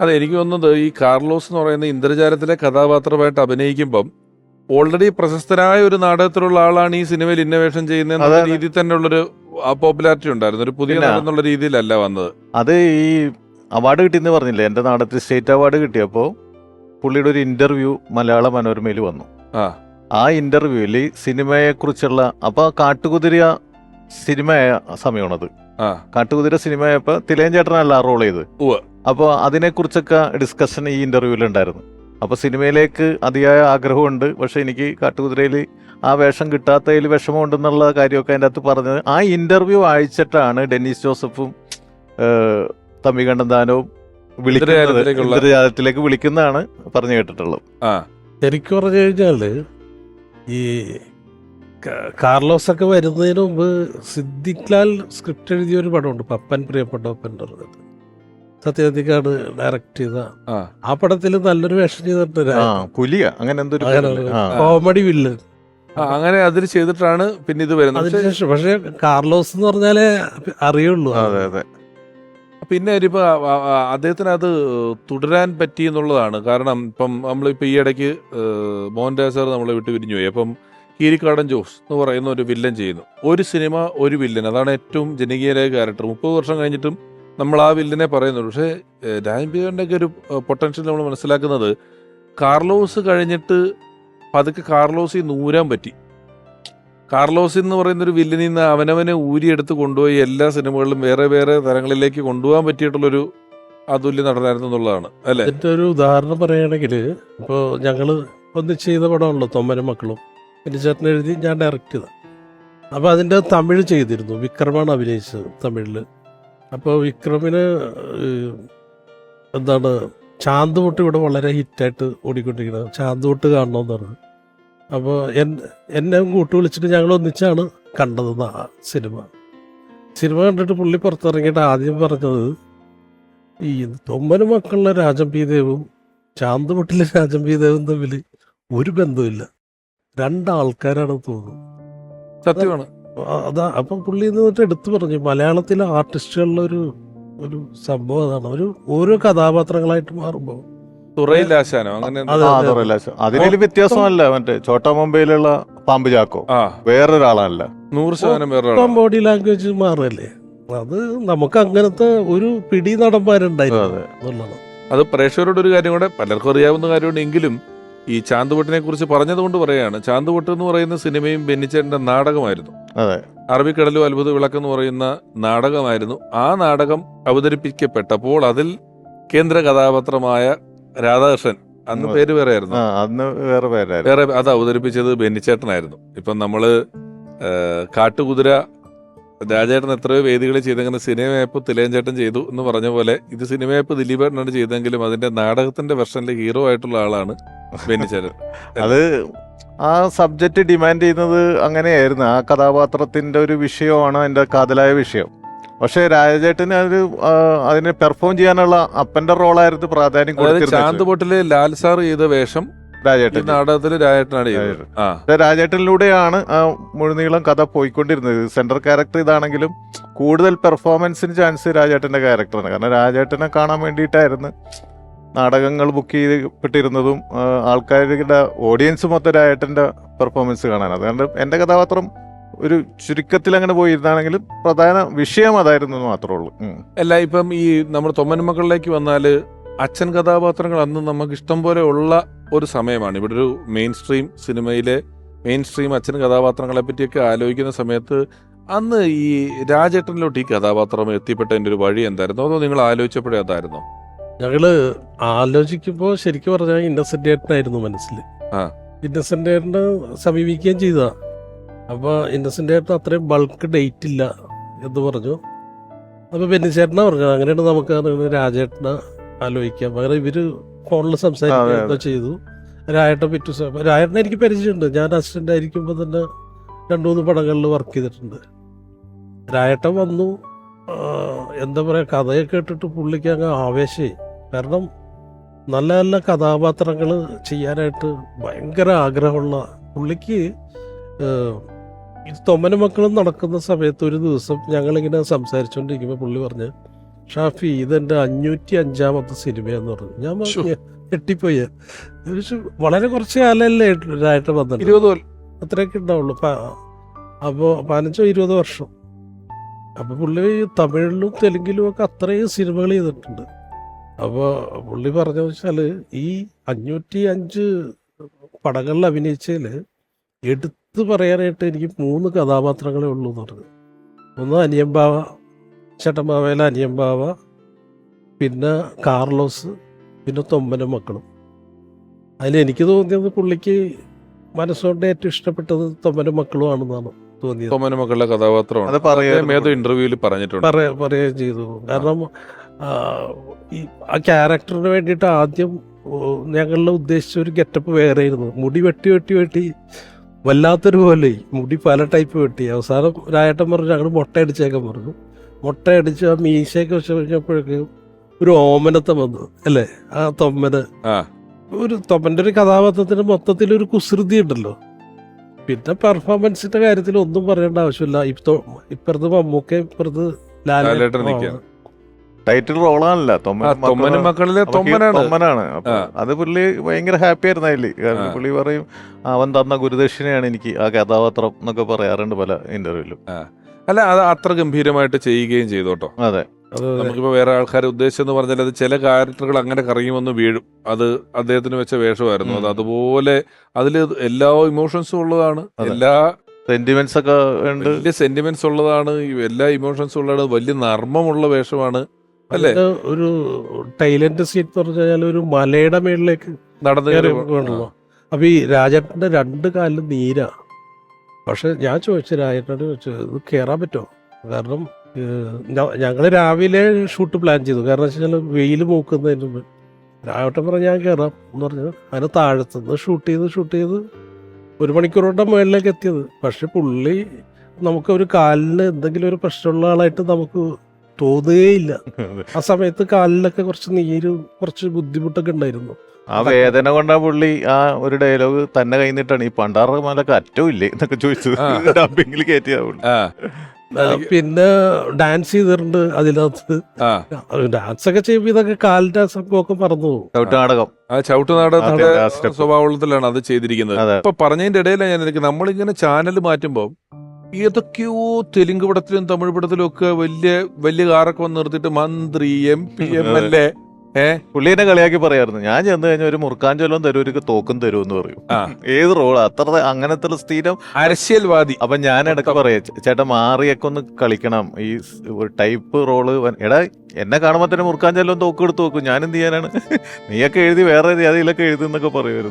അതെ എനിക്ക് തോന്നുന്നത് ഈ കാർലോസ് എന്ന് പറയുന്ന ഇന്ദ്രജാലത്തിലെ കഥാപാത്രമായിട്ട് അഭിനയിക്കുമ്പം ഓൾറെഡി പ്രശസ്തനായ ഒരു നാടകത്തിലുള്ള ആളാണ് ഈ സിനിമയിൽ ഇന്നോവേഷൻ ചെയ്യുന്ന രീതിയിൽ തന്നെ ഉള്ളൊരു പോപ്പുലാരിറ്റി ഉണ്ടായിരുന്നു. ഒരു പുതിയ എന്നുള്ള രീതിയിലല്ല വന്നത്. അത് ഈ അവാർഡ് കിട്ടിയെന്ന് പറഞ്ഞില്ലേ? എന്റെ നാടകത്തിൽ സ്റ്റേറ്റ് അവാർഡ് കിട്ടിയപ്പോൾ പുള്ളിയുടെ ഒരു ഇന്റർവ്യൂ മലയാള മനോരമയിൽ വന്നു. ആ. ആ ഇന്റർവ്യൂവിൽ സിനിമയെക്കുറിച്ചുള്ള അപ്പൊ കാട്ടുകുതിര സിനിമയായ സമയമാണത്. കാട്ടുകുതിര സിനിമയായപ്പോ തിലയൻ ചേട്ടനല്ല റോൾ ചെയ്ത്. അപ്പോൾ അതിനെക്കുറിച്ചൊക്കെ ഡിസ്കഷൻ ഈ ഇന്റർവ്യൂവിൽ ഉണ്ടായിരുന്നു. അപ്പോൾ സിനിമയിലേക്ക് അതിയായ ആഗ്രഹമുണ്ട്. പക്ഷേ എനിക്ക് കാട്ടുകുതിരയിൽ ആ വേഷം കിട്ടാത്തതിൽ വിഷമമുണ്ടെന്നുള്ള കാര്യമൊക്കെ അതിന്റെ അകത്ത് പറഞ്ഞത്. ആ ഇന്റർവ്യൂ അയച്ചിട്ടാണ് ഡെന്നീസ് ജോസഫും തമ്പി കണ്ടന്താനവും ദാനവും വിളിക്കുന്നത് ഇന്ദ്രജാലത്തിലേക്കുള്ള- വിളിക്കുന്നതാണ് പറഞ്ഞു കേട്ടിട്ടുള്ളത്. എനിക്ക് ശരിക്കും പറഞ്ഞു കഴിഞ്ഞാൽ ഈ കാർലോസ് ഒക്കെ വരുന്നതിന് മുമ്പ് സിദ്ധിക്ലാൽ സ്ക്രിപ്റ്റ് എഴുതിയ ഒരു പടമുണ്ട്. പപ്പൻ പ്രിയപ്പെട്ട പപ്പൻ പറഞ്ഞത് സത്യജിക്കാണ് ഡയറക്ട് ചെയ്ത ആ. പടത്തിൽ നല്ലൊരു വേഷം ചെയ്തിട്ടുണ്ട് പുലിയ. അങ്ങനെ എന്തൊരു? കോമഡി വില്ലൻ അങ്ങനെ അതിൽ ചെയ്തിട്ടാണ് പിന്നെ ഇത് വരുന്നത്. പക്ഷേ അതിനുശേഷം പക്ഷെ കാർലോസ് എന്ന് പറഞ്ഞാലേ അറിയുള്ളൂ. അതെ അതെ. പിന്നെ ഇപ്പൊ അദ്ദേഹത്തിന് അത് തുടരാൻ പറ്റി എന്നുള്ളതാണ്. കാരണം ഇപ്പം നമ്മളിപ്പോൾ ഈ ഇടയ്ക്ക് മോഹൻദാസ് സാർ നമ്മളെ വിട്ട് പിരിഞ്ഞു പോയി. അപ്പം കീരിക്കാടൻ ജോസ് എന്ന് പറയുന്ന ഒരു വില്ലൻ ചെയ്യുന്നു. ഒരു സിനിമ ഒരു വില്ലൻ അതാണ് ഏറ്റവും ജനകീയരായ ക്യാരക്ടർ മുപ്പത് വർഷം കഴിഞ്ഞിട്ടും നമ്മൾ ആ വില്ലിനെ പറയുന്നുള്ളൂ പക്ഷേ ഒക്കെ ഒരു പൊട്ടൻഷ്യൽ നമ്മൾ മനസ്സിലാക്കുന്നത് കാർലോസ് കഴിഞ്ഞിട്ട് പതുക്കെ കാർലോസ് നൂരാൻ പറ്റി. കാർലോസ് എന്ന് പറയുന്ന ഒരു വില്ലനിൽ നിന്ന് അവനവനെ ഊരിയെടുത്ത് കൊണ്ടുപോയി എല്ലാ സിനിമകളിലും വേറെ വേറെ തരങ്ങളിലേക്ക് കൊണ്ടുപോകാൻ പറ്റിയിട്ടുള്ളൊരു അതുല്യ നടനായിരുന്നു എന്നുള്ളതാണ്. അല്ലെ? എന്റെ ഒരു ഉദാഹരണം പറയുകയാണെങ്കിൽ ഇപ്പോൾ ഞങ്ങൾ ഒന്നിച്ച് ചെയ്ത പടമാണല്ലോ തൊമ്മനും മക്കളും. പിന്നെ ചേട്ടൻ എഴുതി ഞാൻ ഡയറക്റ്റ് ചെയ്ത അപ്പോൾ അതിന്റെ തമിഴ് ചെയ്തിരുന്നു. വിക്രമാണ് അഭിനയിച്ചത് തമിഴിൽ അപ്പോൾ വിക്രമിന് എന്താണ് ചാന്തുമുട്ട് ഇവിടെ വളരെ ഹിറ്റായിട്ട് ഓടിക്കൊണ്ടിരിക്കുന്നത് ചാന്തുമുട്ട് കാണണമെന്ന് പറഞ്ഞു. അപ്പോൾ എൻ എന്നെ കൂട്ടു വിളിച്ചിട്ട് ഞങ്ങൾ ഒന്നിച്ചാണ് കണ്ടത് സിനിമ. സിനിമ കണ്ടിട്ട് പുള്ളി പുറത്തിറങ്ങിയിട്ട് ആദ്യം പറഞ്ഞത് ഈ തൊമ്പന് മക്കളിലെ രാജം പി ദേവും ചാന്തുമുട്ടിലെ രാജം പി ദേവും തമ്മിൽ ഒരു ബന്ധമില്ല രണ്ടാൾക്കാരാണ് തോന്നുന്നു. സത്യമാണ്. അതാ അപ്പം പുള്ളി എന്ന് എന്നിട്ട് എടുത്തു പറഞ്ഞു മലയാളത്തിലെ ആർട്ടിസ്റ്റുകളുടെ ഒരു ഒരു സംഭവം അതാണ്. ഒരു ഓരോ കഥാപാത്രങ്ങളായിട്ട് മാറുമ്പോൾ. അതറിയില്ല. അതിനൊരു വ്യത്യാസമല്ല മറ്റേ ചോട്ടാ മുംബൈയിലുള്ള പാമ്പ് ചാക്കോ. ആ. വേറൊരാളല്ല. നൂറ് ശതമാനം വേറെ ബോഡി ലാംഗ്വേജ് മാറല്ലേ? അത് നമുക്ക് അങ്ങനത്തെ ഒരു പിടി നടന്മാരുണ്ടായിരുന്നു അതെ. പ്രേക്ഷകരോട് ഒരു കാര്യം കൂടെ പലർക്കും അറിയാവുന്ന കാര്യമുണ്ട് എങ്കിലും ഈ ചാന്തുപൊട്ടിനെ കുറിച്ച് പറഞ്ഞതുകൊണ്ട് പറയാണ് ചാന്തുപൊട്ട് എന്ന് പറയുന്ന സിനിമയും ബെന്നിച്ചേട്ടന്റെ നാടകമായിരുന്നു. അതെ. അറബിക്കടലും അത്ഭുത വിളക്ക് എന്ന് പറയുന്ന നാടകമായിരുന്നു. ആ നാടകം അവതരിപ്പിക്കപ്പെട്ടപ്പോൾ അതിൽ കേന്ദ്ര കഥാപാത്രമായ രാധാകൃഷ്ണൻ അന്ന് പേര് വേറെ ആയിരുന്നു അന്ന് വേറെ പേരായിരുന്നു. വേറെ അത് അവതരിപ്പിച്ചത് ബെന്നിച്ചേട്ടനായിരുന്നു. ഇപ്പം നമ്മൾ കാട്ടുകുതിര രാജേട്ടൻ എത്രയോ വേദികളിൽ ചെയ്തെങ്കിലും സിനിമയപ്പ് തിലേഞ്ചേട്ടൻ ചെയ്തു എന്ന് പറഞ്ഞ പോലെ ഇത് സിനിമയപ്പ് ദിലീപേട്ടനാണ് ചെയ്തെങ്കിലും അതിന്റെ നാടകത്തിന്റെ വെർഷനിലെ ഹീറോ ആയിട്ടുള്ള ആളാണ് അത് ആ സബ്ജക്റ്റ് ഡിമാൻഡ് ചെയ്യുന്നത് അങ്ങനെയായിരുന്നു. ആ കഥാപാത്രത്തിന്റെ ഒരു വിഷയമാണ് അതിന്റെ കാതലായ വിഷയം. പക്ഷെ രാജചേട്ടന് അത് അതിനെ പെർഫോം ചെയ്യാനുള്ള അപ്പന്റെ റോളായിരുന്നു പ്രാധാന്യം കൊടുത്തിരുന്നത്. ചാന്തുപൊട്ടിലെ ലാൽ സാർ ചെയ്ത വേഷം രാജേട്ടൻ നാടകത്തിൽ രാജേട്ടനാണ് ചെയ്തത്. രാജേട്ടനിലൂടെയാണ് ആ മുഴുനീളം കഥ പോയിക്കൊണ്ടിരുന്നത്. സെന്റർ ക്യാരക്ടർ ഇതാണെങ്കിലും കൂടുതൽ പെർഫോമൻസിന് ചാൻസ് രാജേട്ടന്റെ ക്യാരക്ടറാണ്. കാരണം രാജേട്ടനെ കാണാൻ വേണ്ടിയിട്ടായിരുന്നു നാടകങ്ങൾ ബുക്ക് ചെയ്യപ്പെട്ടിരുന്നതും ആൾക്കാരുടെ ഓഡിയൻസ് മൊത്തം ഏട്ടന്റെ പെർഫോമൻസ് കാണാൻ. അതുകൊണ്ട് എന്റെ കഥാപാത്രം ഒരു ചുരുക്കത്തിൽ അങ്ങനെ പോയിരുന്നാണെങ്കിലും പ്രധാന വിഷയം അതായിരുന്നു മാത്രമേ ഉള്ളൂ. അല്ല ഇപ്പം ഈ നമ്മുടെ തൊമ്മൻ മക്കളിലേക്ക് വന്നാൽ അച്ഛൻ കഥാപാത്രങ്ങൾ അന്ന് നമുക്ക് ഇഷ്ടം പോലെ ഉള്ള ഒരു സമയമാണ്. ഇവിടെ ഒരു മെയിൻ സ്ട്രീം സിനിമയിലെ മെയിൻ സ്ട്രീം അച്ഛൻ കഥാപാത്രങ്ങളെ പറ്റിയൊക്കെ ആലോചിക്കുന്ന സമയത്ത് അന്ന് ഈ രാജേട്ടനിലോട്ട് ഈ കഥാപാത്രം എത്തിപ്പെട്ടതിന്റെ ഒരു വഴി എന്തായിരുന്നു? അതോ നിങ്ങൾ ആലോചിച്ചപ്പോഴേ അതായിരുന്നോ? ഞങ്ങൾ ആലോചിക്കുമ്പോൾ ശരിക്കും പറഞ്ഞാൽ ഇന്നസെന്റ് ഏട്ടനായിരുന്നു മനസ്സിൽ. ഇന്നസെന്റ് ഏട്ടനെ സമീപിക്കുകയും ചെയ്തതാ അപ്പൊ ഇന്നസെന്റ് ഏട്ടൻ അത്രയും ബൾക്ക് ഡേറ്റ് ഇല്ല എന്ന് പറഞ്ഞു. അപ്പൊ ബെന്നിച്ചേട്ടനാ പറഞ്ഞു അങ്ങനെയാണ് നമുക്ക് രാജേട്ടനെ ആലോചിക്കാം. അങ്ങനെ ഇവർ ഫോണിൽ സംസാരിക്കുക സംസാരിക്കുകയൊക്കെ ചെയ്തു. രായേട്ടൻ പിറ്റു രായേട്ടനെ എനിക്ക് പരിചയമുണ്ട്. ഞാൻ അസിസ്റ്റന്റ് ആയിരിക്കുമ്പോൾ തന്നെ രണ്ടു മൂന്ന് പടങ്ങളിൽ വർക്ക് ചെയ്തിട്ടുണ്ട്. രായേട്ടൻ വന്നു. എന്താ പറയാ കഥയൊക്കെ കേട്ടിട്ട് പുള്ളിക്ക് അങ്ങ് ആവേശമായി കാരണം നല്ല നല്ല കഥാപാത്രങ്ങൾ ചെയ്യാനായിട്ട് ഭയങ്കര ആഗ്രഹമുള്ള പുള്ളിക്ക് ഈ തൊമ്മന മക്കളും നടക്കുന്ന സമയത്ത് ഒരു ദിവസം ഞങ്ങളിങ്ങനെ സംസാരിച്ചുകൊണ്ടിരിക്കുമ്പോൾ പുള്ളി പറഞ്ഞ് ഷാഫി ഇതെന്റെ അഞ്ഞൂറ്റി അഞ്ചാമത്തെ സിനിമയെന്ന് പറഞ്ഞു. ഞാൻ. പറഞ്ഞു ഞെട്ടിപ്പോയി. വളരെ കുറച്ച് കാലമല്ലേ ഇതായിട്ട് വന്നിട്ട് ഇരുപത് അത്രയൊക്കെ ഉണ്ടാവുള്ളൂ. അപ്പോൾ പതിനഞ്ചോ ഇരുപതോ വർഷം. അപ്പോൾ പുള്ളി തമിഴിലും തെലുങ്കിലും ഒക്കെ അത്രയും സിനിമകൾ ചെയ്തിട്ടുണ്ട്. അപ്പോൾ പുള്ളി പറഞ്ഞു വെച്ചാൽ ഈ അഞ്ഞൂറ്റി അഞ്ച് പടങ്ങളിൽ അഭിനയിച്ചതിൽ എടുത്തു പറയാനായിട്ട് എനിക്ക് മൂന്ന് കഥാപാത്രങ്ങളേ ഉള്ളൂ എന്ന് പറഞ്ഞു. ഒന്ന് അനിയമ്പാവ ചേട്ടമ്പാവയിലെ അനിയമ്പാവ പിന്നെ കാർലോസ് പിന്നെ തൊമ്പനും മക്കളും. അതിൽ എനിക്ക് തോന്നിയത് പുള്ളിക്ക് മനസ്സുകൊണ്ട് ഏറ്റവും ഇഷ്ടപ്പെട്ടത് തൊമ്പനും മക്കളും ആണെന്നാണ് തോന്നിയത്. തൊമ്പനും മക്കളുടെ കഥാപാത്രമാണ്. ഇന്റർവ്യൂവിൽ പറഞ്ഞിട്ടുണ്ട്. പറയാ പറയുകയും ചെയ്തു. കാരണം ഈ ആ ക്യാരക്ടറിന് വേണ്ടിയിട്ട് ആദ്യം ഞങ്ങളുടെ ഉദ്ദേശിച്ച ഒരു ഗെറ്റപ്പ് വേറെ ആയിരുന്നു. മുടി വെട്ടി വെട്ടി വെട്ടി. വല്ലാത്തൊരു പോലെ. മുടി പല ടൈപ്പ് വെട്ടി. അവസാനം രായേട്ടൻ പറഞ്ഞു ഞങ്ങൾ മുട്ട അടിച്ചേക്കാൻ പറഞ്ഞു. മുട്ട അടിച്ച് ആ മീശയൊക്കെ വെച്ച് കഴിഞ്ഞപ്പോഴേക്കും ഒരു ഓമനത്തെ വന്നു അല്ലേ? ആ തൊമ്മന്. ഒരു തൊമ്മന്റെ ഒരു കഥാപാത്രത്തിന് മൊത്തത്തിൽ ഒരു കുസൃതി ഉണ്ടല്ലോ. പിന്നെ പെർഫോമൻസിന്റെ കാര്യത്തിൽ ഒന്നും പറയേണ്ട ആവശ്യമില്ല. ഇപ്പൊ ഇപ്പുറത്ത് മമ്മൂക്ക ഇപ്പുറത്ത് ലാലേട്ടൻ. ടൈറ്റിൽ റോളാണല്ല. തൊമ്മനും മക്കളിലെ തൊമ്മനാണ്. അത് പുള്ളി ഭയങ്കര ഹാപ്പി ആയിരുന്നു അതിൽ. കാരണം പുള്ളി പറയും അവൻ തന്ന ഗുരുദക്ഷിണയാണ് എനിക്ക് ആ കഥാപാത്രം എന്നൊക്കെ പറയാറുണ്ട് പല ഇന്റർവ്യൂലും. അല്ല അത് അത്ര ഗംഭീരമായിട്ട് ചെയ്യുകയും ചെയ്തോട്ടോ അതെ. നമുക്കിപ്പോ വേറെ ആൾക്കാരെ ഉദ്ദേശിച്ചെന്ന് പറഞ്ഞാൽ അത് ചില ക്യാരക്ടറുകൾ അങ്ങനെ കറങ്ങിവന്ന് വീഴും. അത് അദ്ദേഹത്തിന് വെച്ച വേഷമായിരുന്നു. അത് അതുപോലെ അതിൽ എല്ലാ ഇമോഷൻസും ഉള്ളതാണ്. എല്ലാ സെന്റിമെന്റ്സ് ഒക്കെ ഉണ്ട്. വലിയ സെന്റിമെന്റ്സ് ഉള്ളതാണ്. എല്ലാ ഇമോഷൻസും ഉള്ളതാണ്. വലിയ നർമ്മമുള്ള വേഷമാണ്. അല്ലേ? ഒരു ടൈലന്റ് സീറ്റ് എന്ന് പറഞ്ഞു കഴിഞ്ഞാൽ ഒരു മലയുടെ മേളിലേക്ക് നടന്നു അപ്പൊ ഈ രാജേട്ടന്റെ രണ്ട് കാലിലും നീരാ. പക്ഷെ ഞാൻ ചോദിച്ചു രാജേട്ടനോട് ചോദിച്ചു ഇത് കയറാൻ പറ്റുമോ? കാരണം ഞങ്ങൾ രാവിലെ ഷൂട്ട് പ്ലാൻ ചെയ്തു. കാരണം വെച്ച് കഴിഞ്ഞാൽ വെയിൽ മൂക്കുന്നതിന് മുമ്പ്. രാവട്ടം പറഞ്ഞ ഞാൻ കയറാം എന്ന് പറഞ്ഞു. അതിന് താഴത്തുനിന്ന് ഷൂട്ട് ചെയ്ത് ഷൂട്ട് ചെയ്ത് ഒരു മണിക്കൂറോടെ മുകളിലേക്ക് എത്തിയത്. പക്ഷെ പുള്ളി നമുക്ക് ഒരു കാലിന് എന്തെങ്കിലും ഒരു പ്രശ്നമുള്ള ആളായിട്ട് നമുക്ക് തോന്നുകയില്ല. ആ സമയത്ത് കാലിലൊക്കെ കുറച്ച് നീര് കുറച്ച് ബുദ്ധിമുട്ടൊക്കെ ഉണ്ടായിരുന്നു. ആ വേദന കൊണ്ടാ പുള്ളി ആ ഒരു ഡയലോഗ് തന്നെ കഴിഞ്ഞിട്ടാണ്. ഈ പണ്ടാറ് മലക്ക് അറ്റവും ഇല്ലേ എന്നൊക്കെ ചോദിച്ചു. ഡബിങ്ങിൽ കയറ്റിയതാ പുള്ളി. പിന്നെ ഡാൻസ് ചെയ്തിട്ടുണ്ട് അതിനകത്ത്. ആ. ഡാൻസ് ഒക്കെ ചെയ്യുമ്പോൾ ഇതൊക്കെ കാലിന്റെ സംഭവമൊക്കെ മറന്നു ചവിട്ട് നാടകം. ആ ചവിട്ടുനാടകത്തിന്റെ നാടകത്തിന്റെ സ്വഭാവത്തിലാണ് അത് ചെയ്തിരിക്കുന്നത്. അപ്പൊ ഇപ്പൊ പറഞ്ഞതിന്റെ ഇടയിലാണ് ഞാൻ എനിക്ക് നമ്മളിങ്ങനെ ചാനൽ മാറ്റുമ്പോൾ ഏതൊക്കെയോ തെലുങ്ക് പടത്തിലും തമിഴ് പടത്തിലും ഒക്കെ വലിയ വലിയ കാറൊക്കെ വന്ന് നിർത്തിയിട്ട് മന്ത്രി M P M L A പുള്ളി പുള്ളിനെ കളിയാക്കി പറയായിരുന്നു. ഞാൻ ചെന്ന് കഴിഞ്ഞാൽ ഒരു മുറുക്കാഞ്ചൊല്ലം തരും ഒരു തോക്കും തരും എന്ന് പറയും. ഏത് റോൾ അത്ര അങ്ങനത്തെ സ്ഥിരം അരശ്യൽവാദി അപ്പൊ ഞാൻ ഇടയ്ക്ക് പറയാ ചേട്ടൻ ചേട്ടാ മാറിയൊക്കെ ഒന്ന് കളിക്കണം. ഈ ഒരു ടൈപ്പ് റോൾ എടാ എന്നെ കാണുമ്പോ തന്നെ മുറുക്കാഞ്ചൊല്ലം തോക്ക് എടുത്ത് നോക്കും ഞാൻ എന്ത് ചെയ്യാനാണ്? നീയൊക്കെ എഴുതി വേറെ ഏതെങ്കിലൊക്കെ എഴുതുന്നൊക്കെ പറയുമായിരുന്നു.